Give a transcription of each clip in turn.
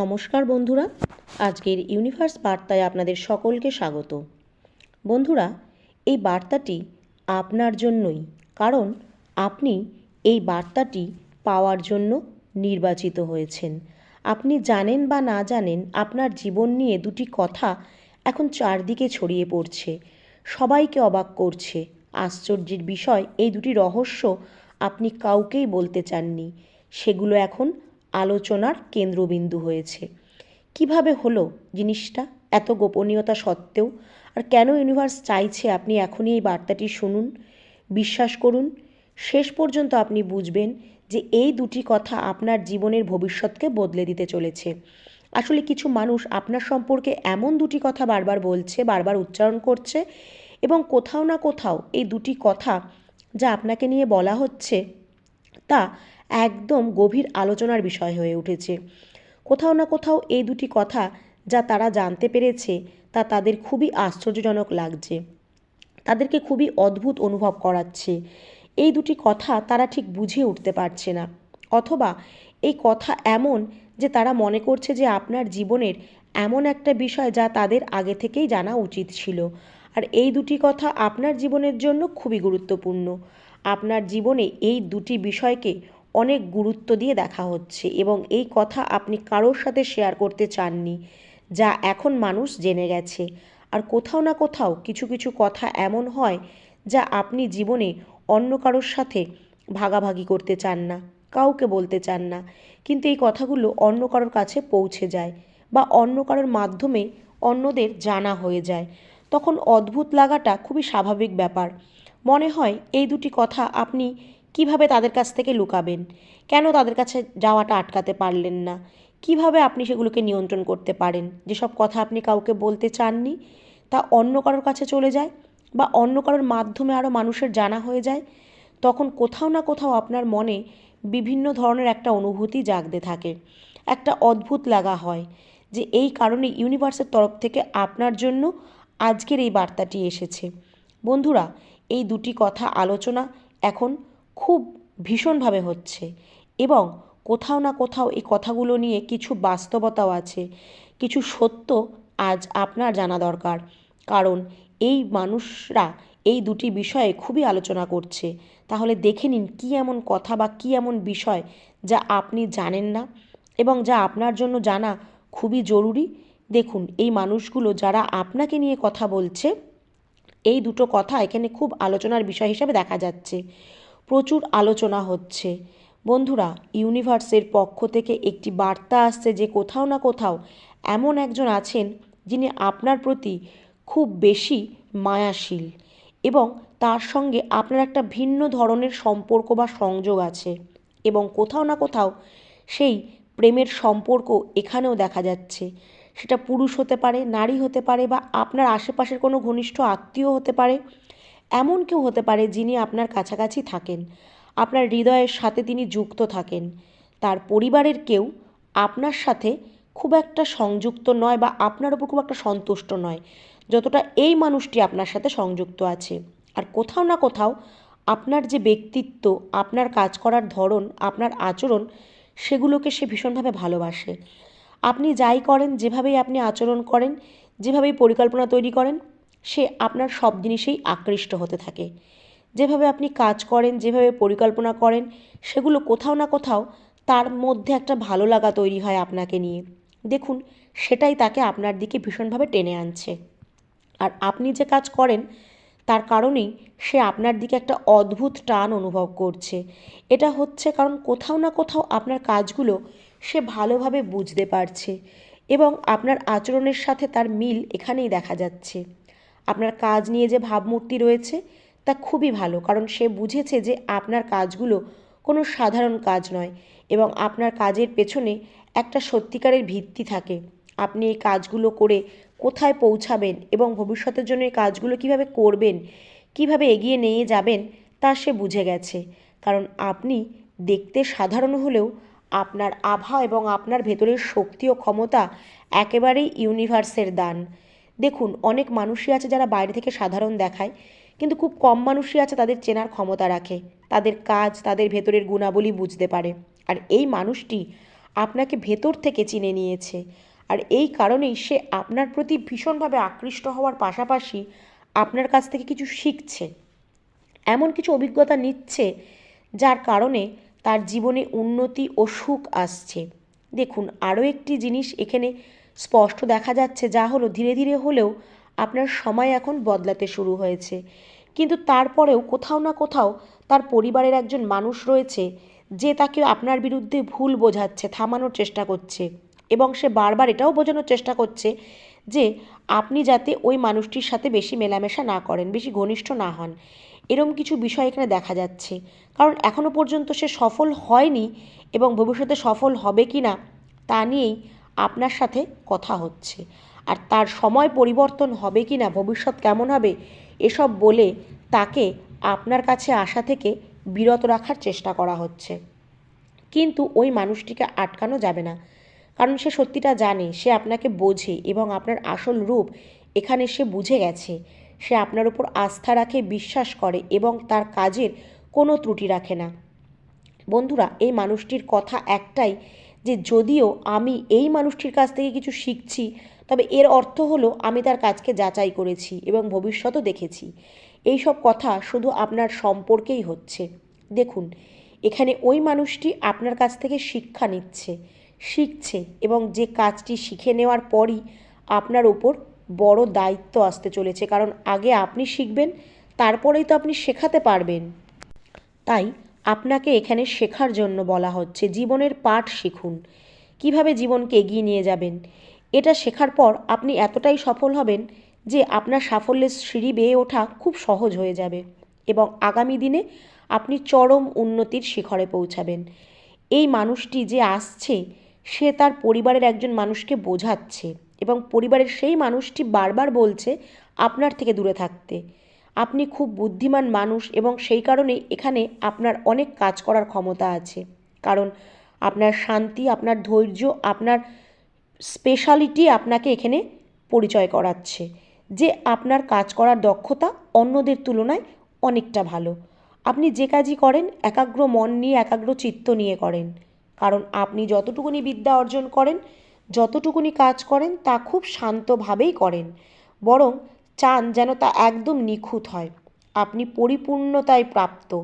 নমস্কার বন্ধুরা, আজকের ইউনিভার্স বার্তায় আপনাদের সকলকে স্বাগত। বন্ধুরা, এই বার্তাটি আপনার জন্যই, কারণ আপনি এই বার্তাটি পাওয়ার জন্য নির্বাচিত হয়েছেন। আপনি জানেন বা না জানেন, আপনার জীবন নিয়ে দুটি কথা এখন চারদিকে ছড়িয়ে পড়ছে। সবাইকে অবাক করছে, আশ্চর্যের বিষয়, এই দুটি রহস্য আপনি কাউকেই বলতে চাননি। সেগুলো এখন আলোচনার কেন্দ্রবিন্দু হয়েছে। কীভাবে হলো জিনিসটা? এত গোপনীয়তা সত্ত্বেও। আর কেন ইউনিভার্স চাইছে আপনি এখনই এই বার্তাটি শুনুন? বিশ্বাস করুন, শেষ পর্যন্ত আপনি বুঝবেন যে এই দুটি কথা আপনার জীবনের ভবিষ্যৎকে বদলে দিতে চলেছে। আসলে কিছু মানুষ আপনার সম্পর্কে এমন দুটি কথা বারবার বলছে, বারবার উচ্চারণ করছে এবং কোথাও না কোথাও এই দুটি কথা যা আপনাকে নিয়ে বলা হচ্ছে তা একদম গভীর আলোচনার বিষয় হয়ে উঠেছে। কোথাও না কোথাও এই দুটি কথা যা তারা জানতে পেরেছে, তা তাদের খুবই আশ্চর্যজনক লাগছে। তাদেরকে খুবই অদ্ভুত অনুভব করাচ্ছে। এই দুটি কথা তারা ঠিক বুঝে উঠতে পারছে না। অথবা এই কথা এমন যে তারা মনে করছে যে আপনার জীবনের এমন একটা বিষয় যা তাদের আগে থেকেই জানা উচিত ছিল। আর এই দুটি কথা আপনার জীবনের জন্য খুবই গুরুত্বপূর্ণ। আপনার জীবনে এই দুটি বিষয়কে অনেক গুরুত্ব দিয়ে দেখা হচ্ছে এবং এই কথা আপনি কারোর সাথে শেয়ার করতে চাননি, যা এখন মানুষ জেনে গেছে। আর কোথাও না কোথাও কিছু কিছু কথা এমন হয়, যা আপনি জীবনে অন্য কারোর সাথে ভাগাভাগি করতে চান না, কাউকে বলতে চান না। কিন্তু এই কথাগুলো অন্য কারোর কাছে পৌঁছে যায় বা অন্য কারোর মাধ্যমে অন্যদের জানা হয়ে যায়। তখন অদ্ভুত লাগাটা খুবই স্বাভাবিক ব্যাপার। মনে হয় এই দুটি কথা আপনি কীভাবে তাদের কাছ থেকে লুকাবেন? কেন তাদের কাছে যাওয়াটা আটকাতে পারলেন না? কীভাবে আপনি সেগুলোকে নিয়ন্ত্রণ করতে পারেন? যেসব কথা আপনি কাউকে বলতে চাননি, তা অন্য কারোর কাছে চলে যায় বা অন্য কারোর মাধ্যমে আরও মানুষের জানা হয়ে যায়, তখন কোথাও না কোথাও আপনার মনে বিভিন্ন ধরনের একটা অনুভূতি জাগতে থাকে। একটা অদ্ভুত লাগা হয় যে এই কারণে ইউনিভার্সের তরফ থেকে আপনার জন্য আজকের এই বার্তাটি এসেছে। বন্ধুরা, এই দুটি কথা আলোচনা এখন খুব ভীষণভাবে হচ্ছে এবং কোথাও না কোথাও এই কথাগুলো নিয়ে কিছু বাস্তবতাও আছে, কিছু সত্য আজ আপনার জানা দরকার। কারণ এই মানুষরা এই দুটি বিষয়ে খুবই আলোচনা করছে। তাহলে দেখে নিন কী এমন কথা বা কী এমন বিষয় যা আপনি জানেন না এবং যা আপনার জন্য জানা খুবই জরুরি। দেখুন, এই মানুষগুলো যারা আপনাকে নিয়ে কথা বলছে, এই দুটো কথা এখানে খুব আলোচনার বিষয় হিসাবে দেখা যাচ্ছে। প্রচুর আলোচনা হচ্ছে। বন্ধুরা, ইউনিভার্সের পক্ষ থেকে একটি বার্তা আসছে যে কোথাও না কোথাও এমন একজন আছেন যিনি আপনার প্রতি খুব বেশি মায়াশীল এবং তার সঙ্গে আপনার একটা ভিন্ন ধরনের সম্পর্ক বা সংযোগ আছে এবং কোথাও না কোথাও সেই প্রেমের সম্পর্ক এখানেও দেখা যাচ্ছে। সেটা পুরুষ হতে পারে, নারী হতে পারে বা আপনার আশেপাশের কোনো ঘনিষ্ঠ আত্মীয় হতে পারে এমন কেউ হতে পারে যিনি আপনার কাছাকাছি থাকেন। আপনার হৃদয়ের সাথে তিনি যুক্ত থাকেন। তার পরিবারের কেউ আপনার সাথে খুব একটা সংযুক্ত নয় বা আপনার ওপর খুব একটা সন্তুষ্ট নয়, যতটা এই মানুষটি আপনার সাথে সংযুক্ত আছে। আর কোথাও না কোথাও আপনার যে ব্যক্তিত্ব, আপনার কাজ করার ধরন, আপনার আচরণ, সেগুলোকে সে ভীষণভাবে ভালোবাসে। আপনি যাই করেন, যেভাবেই আপনি আচরণ করেন, যেভাবেই পরিকল্পনা তৈরি করেন সে আপনার সব জিনিসেই আকৃষ্ট হতে থাকে। যেভাবে আপনি কাজ করেন, যেভাবে পরিকল্পনা করেন, সেগুলো কোথাও না কোথাও তার মধ্যে একটা ভালো লাগা তৈরি হয় আপনাকে নিয়ে। দেখুন, সেটাই তাকে আপনার দিকে ভীষণভাবে টেনে আনছে। আর আপনি যে কাজ করেন, তার কারণেই সে আপনার দিকে একটা অদ্ভুত টান অনুভব করছে। এটা হচ্ছে কারণ কোথাও না কোথাও আপনার কাজগুলো সে ভালোভাবে বুঝতে পারছে এবং আপনার আচরণের সাথে তার মিল এখানেই দেখা যাচ্ছে। আপনার কাজ নিয়ে যে ভাবমূর্তি রয়েছে, তা খুবই ভালো। কারণ সে বুঝেছে যে আপনার কাজগুলো কোনো সাধারণ কাজ নয় এবং আপনার কাজের পেছনে একটা সত্যিকারের ভিত্তি থাকে। আপনি এই কাজগুলো করে কোথায় পৌঁছাবেন এবং ভবিষ্যতের জন্য এই কাজগুলো কীভাবে করবেন, কীভাবে এগিয়ে নিয়ে যাবেন, তা সে বুঝে গেছে। কারণ আপনি দেখতে সাধারণ হলেও আপনার আভা এবং আপনার ভেতরের শক্তি ও ক্ষমতা একেবারেই ইউনিভার্সের দান। দেখুন, অনেক মানুষই আছে যারা বাইরে থেকে সাধারণ দেখায়, কিন্তু খুব কম মানুষই আছে তাদের চেনার ক্ষমতা রাখে, তাদের কাজ, তাদের ভেতরের গুণাবলী বুঝতে পারে। আর এই মানুষটি আপনাকে ভেতর থেকে চিনে নিয়েছে। আর এই কারণেই সে আপনার প্রতি ভীষণভাবে আকৃষ্ট হওয়ার পাশাপাশি আপনার কাছ থেকে কিছু শিখছে। এমন কিছু অভিজ্ঞতা নিচ্ছে যার কারণে তার জীবনে উন্নতি ও সুখ আসছে। দেখুন, আরও একটি জিনিস এখানে স্পষ্ট দেখা যাচ্ছে যা হলো ধীরে ধীরে হলেও আপনার সময় এখন বদলাতে শুরু হয়েছে। কিন্তু তারপরেও কোথাও না কোথাও তার পরিবারের একজন মানুষ রয়েছে যে তাকে আপনার বিরুদ্ধে ভুল বোঝাচ্ছে, থামানোর চেষ্টা করছে এবং সে বারবার এটাও বোঝানোর চেষ্টা করছে যে আপনি যাতে ওই মানুষটির সাথে বেশি মেলামেশা না করেন, বেশি ঘনিষ্ঠ না হন। এরম কিছু বিষয় এখানে দেখা যাচ্ছে। কারণ এখনও পর্যন্ত সে সফল হয়নি এবং ভবিষ্যতে সফল হবে কি না তা নিয়েই আপনার সাথে কথা হচ্ছে। আর তার সময় পরিবর্তন হবে কি না, ভবিষ্যৎ কেমন হবে, এসব বলে তাকে আপনার কাছে আসা থেকে বিরত রাখার চেষ্টা করা হচ্ছে। কিন্তু ওই মানুষটিকে আটকানো যাবে না। কারণ সে সত্যিটা জানে, সে আপনাকে বোঝে এবং আপনার আসল রূপ এখানে সে বুঝে গেছে। সে আপনার উপর আস্থা রাখে, বিশ্বাস করে এবং তার কাজের কোনো ত্রুটি রাখে না। বন্ধুরা, এই মানুষটির কথা একটাই যে যদিও আমি এই মানুষটির কাছ থেকে কিছু শিখছি, তবে এর অর্থ হলো আমি তার কাজকে যাচাই করেছি এবং ভবিষ্যতও দেখেছি। এই সব কথা শুধু আপনার সম্পর্কেই হচ্ছে। দেখুন, এখানে ওই মানুষটি আপনার কাছ থেকে শিক্ষা নিচ্ছে, শিখছে এবং যে কাজটি শিখে নেওয়ার পরই আপনার ওপর বড় দায়িত্ব আসতে চলেছে। কারণ আগে আপনি শিখবেন, তারপরেই তো আপনি শেখাতে পারবেন। তাই আপনাকে এখানে শেখার জন্য বলা হচ্ছে। জীবনের পাঠ শিখুন। কীভাবে জীবনকে এগিয়ে নিয়ে যাবেন? এটা শেখার পর আপনি এতটাই সফল হবেন যে আপনার সাফল্যের সিঁড়ি বেয়ে ওঠা খুব সহজ হয়ে যাবে এবং আগামী দিনে আপনি চরম উন্নতির শিখরে পৌঁছাবেন। এই মানুষটি যে আসছে, সে তার পরিবারের একজন মানুষকে বোঝাচ্ছে এবং পরিবারের সেই মানুষটি বারবার বলছে, আপনার থেকে দূরে থাকতে। আপনি খুব বুদ্ধিমান মানুষ এবং সেই কারণেই এখানে আপনার অনেক কাজ করার ক্ষমতা আছে। কারণ আপনার শান্তি, আপনার ধৈর্য, আপনার স্পেশালিটি আপনাকে এখানে পরিচয় করাচ্ছে। যে আপনার কাজ করার দক্ষতা অন্যদের তুলনায় অনেকটা ভালো। আপনি যে কাজই করেন, একাগ্র মন নিয়ে, একাগ্র চিত্ত নিয়ে করেন। কারণ আপনি যতটুকুনি বিদ্যা অর্জন করেন, যতটুকুনি কাজ করেন, তা খুব শান্তভাবেই করেন। বরং চান যেন তা একদম নিখুঁত হয়। আপনি পরিপূর্ণতায় প্রাপ্ত।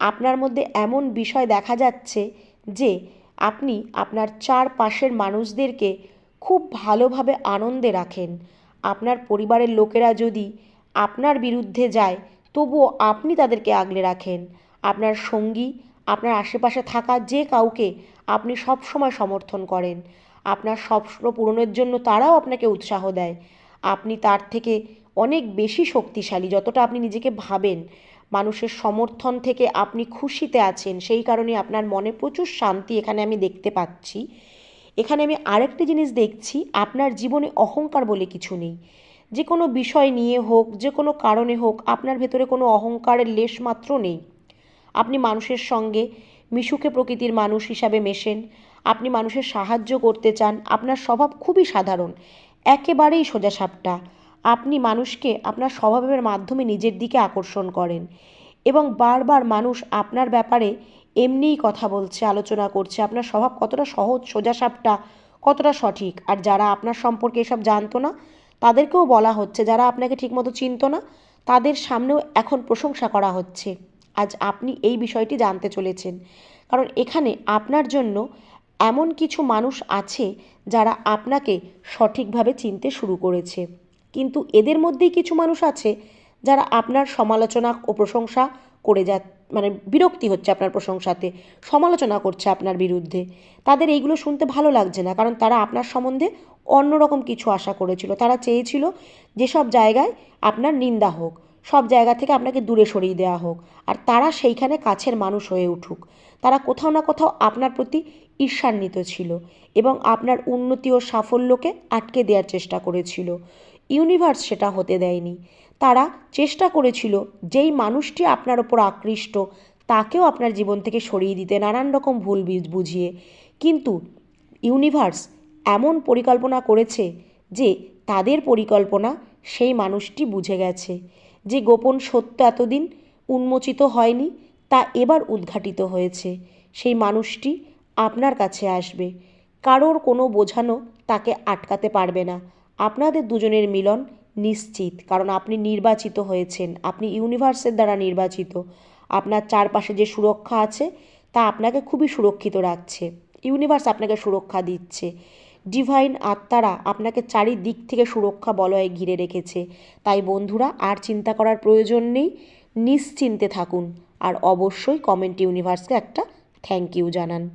আপনার মধ্যে এমন বিষয় দেখা যাচ্ছে যে আপনি আপনার চারপাশের মানুষদেরকে খুব ভালোভাবে আনন্দে রাখেন। আপনার পরিবারের লোকেরা যদি আপনার বিরুদ্ধে যায়, তবুও আপনি তাদেরকে আগলে রাখেন। আপনার সঙ্গী, আপনার আশেপাশে থাকা যে কাউকে আপনি সব সময় সমর্থন করেন। আপনার স্বপ্ন পূরণের জন্য তারাও আপনাকে উৎসাহ দেয়। আপনি তার থেকে অনেক বেশি শক্তিশালী যতটা আপনি নিজেকে ভাবেন। মানুষের সমর্থন থেকে আপনি খুশিতে আছেন, সেই কারণে আপনার মনে প্রচুর শান্তি এখানে আমি দেখতে পাচ্ছি। এখানে আমি আরেকটি জিনিস দেখছি, আপনার জীবনে অহংকার বলে কিছু নেই। যে কোনো বিষয় নিয়ে হোক, যে কোনো কারণে হোক, আপনার ভেতরে কোনো অহংকারের লেশ মাত্র নেই। আপনি মানুষের সঙ্গে মিশুকে প্রকৃতির মানুষ হিসাবে মেশেন। আপনি মানুষের সাহায্য করতে চান, আপনার স্বভাব খুবই সাধারণ। একেবারেই সোজাসাপটা। আপনি মানুষকে আপনার স্বভাবের মাধ্যমে নিজের দিকে আকর্ষণ করেন এবং বারবার মানুষ আপনার ব্যাপারে এমনিই কথা বলছে, আলোচনা করছে। আপনার স্বভাব কতটা সহজ, সোজাসাপটা কতটা সঠিক? আর যারা আপনার সম্পর্কে এসব জানতো না, তাদেরকেও বলা হচ্ছে, যারা আপনাকে ঠিকমতো চিনত না, তাদের সামনেও এখন প্রশংসা করা হচ্ছে। আজ আপনি এই বিষয়টি জানতে চলেছেন। কারণ এখানে আপনার জন্য এমন কিছু মানুষ আছে, যারা আপনাকে সঠিকভাবে চিনতে শুরু করেছে। কিন্তু এদের মধ্যেই কিছু মানুষ আছে যারা আপনার সমালোচনা ও প্রশংসা করে যা মানে বিরক্তি হচ্ছে আপনার প্রশংসাতে, সমালোচনা করছে আপনার বিরুদ্ধে। তাদের এইগুলো শুনতে ভালো লাগছে না, কারণ তারা আপনার সম্বন্ধে অন্যরকম কিছু আশা করেছিল। তারা চেয়েছিল যেসব জায়গায় আপনার নিন্দা হোক, সব জায়গা থেকে আপনাকে দূরে সরিয়ে দেওয়া হোক, আর তারা সেইখানে কাছের মানুষ হয়ে উঠুক। তারা কোথাও না কোথাও আপনার প্রতি ঈর্ষান্বিত ছিল এবং আপনার উন্নতি ও সাফল্যকে আটকে দেওয়ার চেষ্টা করেছিল। ইউনিভার্স সেটা হতে দেয়নি। তারা চেষ্টা করেছিল যেই মানুষটি আপনার ওপর আকৃষ্ট, তাকেও আপনার জীবন থেকে সরিয়ে দিতে নানান রকম ভুল বুঝিয়ে। কিন্তু ইউনিভার্স এমন পরিকল্পনা করেছে যে তাদের পরিকল্পনা সেই মানুষটি বুঝে গেছে যে গোপন সত্য এতদিন উন্মোচিত হয়নি, তা এবার উদ্ঘাটিত হয়েছে। সেই মানুষটি আপনার কাছে আসবে। কারোর কোনো বোঝানো তাকে আটকাতে পারবে না। আপনাদের দুজনের মিলন নিশ্চিত, কারণ আপনি নির্বাচিত হয়েছেন। আপনি ইউনিভার্সের দ্বারা নির্বাচিত। আপনার চারপাশে যে সুরক্ষা আছে, তা আপনাকে খুবই সুরক্ষিত রাখছে। ইউনিভার্স আপনাকে সুরক্ষা দিচ্ছে। ডিভাইন আত্মারা আপনাকে চারিদিক থেকে সুরক্ষা বলয়ে ঘিরে রেখেছে। তাই বন্ধুরা, আর চিন্তা করার প্রয়োজন নেই। নিশ্চিন্তে থাকুন। আর অবশ্যই কমেন্ট ইউনিভার্সকে একটা থ্যাংক ইউ জানান।